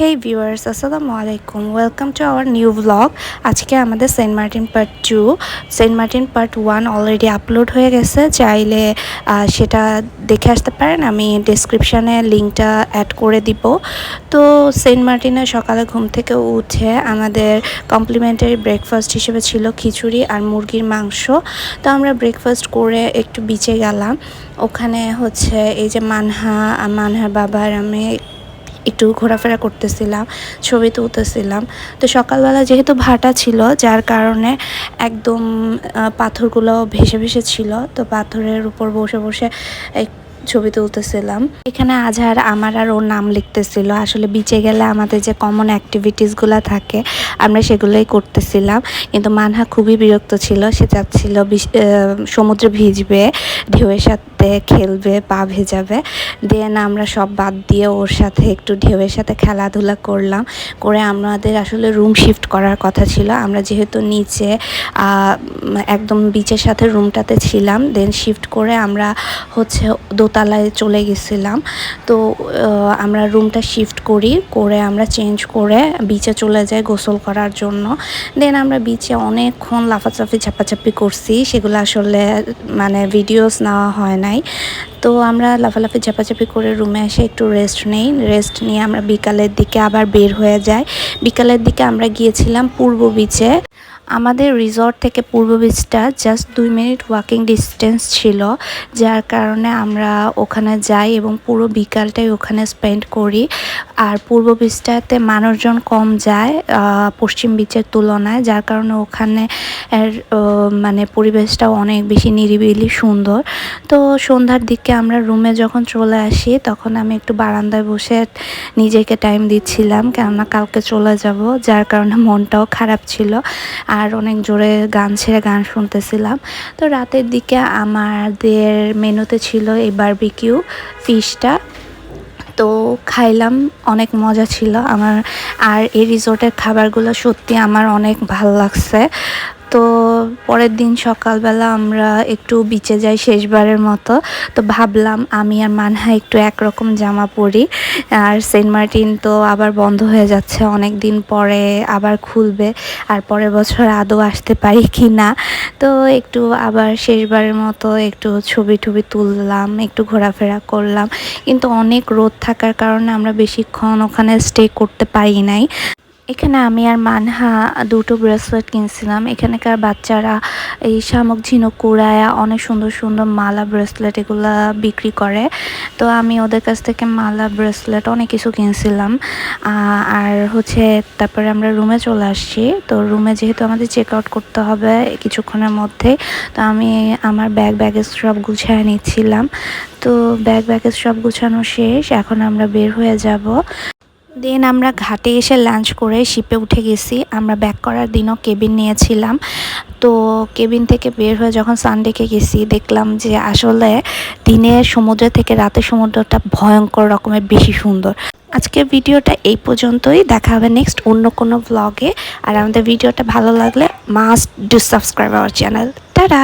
হেই viewers আসসালামু আলাইকুম welcome to our new vlog আজকে আমাদের Saint Martin part two Saint Martin part one already upload হয়ে গেছে। চাইলে সেটা দেখে আসতে পারেন। আমি ডিসক্রিপশানে লিঙ্কটা অ্যাড করে দিব। তো সেন্ট মার্টিনে সকালে ঘুম থেকে উঠে আমাদের কমপ্লিমেন্টারি ব্রেকফাস্ট হিসেবে ছিল খিচুড়ি আর মুরগির মাংস। তো আমরা ব্রেকফাস্ট করে একটু বিচে গেলাম। ওখানে হচ্ছে এই যে মানহা, মানহার বাবার আমি একটু ঘোরাফেরা করতেছিলাম, ছবি তুলতেছিলাম। তো সকালবেলা যেহেতু ভাটা ছিল, যার কারণে একদম পাথরগুলো ভেসে ভেসে ছিল, তো পাথরের উপর বসে বসে ছবি তুলতেছিলাম। এখানে আজহার আমার আর ওর নাম লিখতেছিল। আসলে বিচে গেলে আমাদের যে কমন অ্যাক্টিভিটিসগুলো থাকে, আমরা সেগুলোই করতেছিলাম। কিন্তু মানহা খুবই বিরক্ত ছিল। সে চাচ্ছিল সমুদ্রে ভিজবে, ঢেউয়ের সাথে খেলবে, পা ভেজাবে। দেন আমরা সব বাদ দিয়ে ওর সাথে একটু ঢেউয়ের সাথে খেলাধুলা করলাম। করে আমাদের আসলে রুম শিফট করার কথা ছিল। আমরা যেহেতু নিচে একদম বিচের সাথে রুমটাতে ছিলাম দেন শিফট করে আমরা হচ্ছে দোতলায় চলে গেছিলাম। তো আমরা রুমটা শিফট করি, করে আমরা চেঞ্জ করে বিচে চলে যাই গোসল করার জন্য। দেন আমরা বিচে অনেকক্ষণ লাফাচাফি চাপাচাপি করছি, সেগুলো আসলে মানে ভিডিওস নেওয়া হয় নাই। তো আমরা লাফালাফি চাপাচাপি করে রুমে এসে একটু রেস্ট নেই। রেস্ট নিয়ে আমরা বিকালের দিকে আবার বের হয়ে যাই। বিকালের দিকে আমরা গিয়েছিলাম পূর্ব বিচে আমাদের রিসর্ট থেকে পূর্ব বিচটা জাস্ট দুই মিনিট ওয়াকিং ডিস্টেন্স ছিল যার কারণে আমরা ওখানে যাই এবং পুরো বিকালটাই ওখানে স্পেন্ড করি। আর পূর্ব বিচটাতে মানুষজন কম যায় পশ্চিম বিচের তুলনায় যার কারণে ওখানে এর, মানে পরিবেশটাও অনেক বেশি নিরিবিলি সুন্দর। তো সন্ধ্যার দিকে আমরা রুমে যখন চলে আসি তখন আমি একটু বারান্দায় বসে নিজেকে টাইম দিচ্ছিলাম কেননা কালকে চলে যাব যার কারণে মনটাও খারাপ ছিল। আর অনেক জোরে গান ছেড়ে গান শুনতেছিলাম। তো রাতের দিকে আমাদের মেনুতে ছিল এই বারবিকিউ ফিশটা তো খাইলাম, অনেক মজা ছিল। আমার আর এই রিসোর্টের খাবারগুলো সত্যি আমার অনেক ভালো লাগছে। তো পরের দিন সকালবেলা আমরা একটু বিচে যাই শেষবারের মতো। তো ভাবলাম আমি আর মানহা একটু একরকম জামা পরি। আর সেন্ট মার্টিন তো আবার বন্ধ হয়ে যাচ্ছে অনেক দিন পরে আবার খুলবে। আর পরের বছর আদৌ আসতে পারি কি না তো একটু আবার শেষবারের মতো একটু ছবি টবি তুললাম, একটু ঘোরাফেরা করলাম। কিন্তু অনেক রোদ থাকার কারণে আমরা বেশিক্ষণ ওখানে স্টে করতে পারি নাই। এখানে আমি আর মানহা দুটো ব্রেসলেট কিনছিলাম। এখানকার বাচ্চারা এই শামুক, ঝিনুক, কুড়ায়া অনেক সুন্দর সুন্দর মালা ব্রেসলেট এগুলা বিক্রি করে। তো আমি ওদের কাছ থেকে মালা ব্রেসলেট অনেক কিছু কিনছিলাম। আর হচ্ছে তারপরে আমরা রুমে চলে আসছি। তো রুমে যেহেতু আমাদের চেক আউট করতে হবে কিছুক্ষণের মধ্যে, তো আমি আমার ব্যাগ ব্যাগেজ সব গুছিয়ে নিচ্ছিলাম। তো ব্যাগ ব্যাগেজ সব গুছানো শেষ, এখন আমরা বের হয়ে যাব। দেন আমরা ঘাটে এসে লাঞ্চ করে শিপে উঠে গেছি। আমরা ব্যাক করার দিনও কেবিন নিয়েছিলাম। তো কেবিন থেকে বের হয়ে যখন সানডেকে গেছি, দেখলাম যে আসলে দিনে সমুদ্র থেকে রাতে সমুদ্রটা ভয়ঙ্কর রকমের, বেশি সুন্দর। আজকের ভিডিওটা এই পর্যন্তই। দেখা হবে নেক্সট অন্য কোনো ব্লগে আর আমাদের ভিডিওটা ভালো লাগলে must do subscribe our channel tata!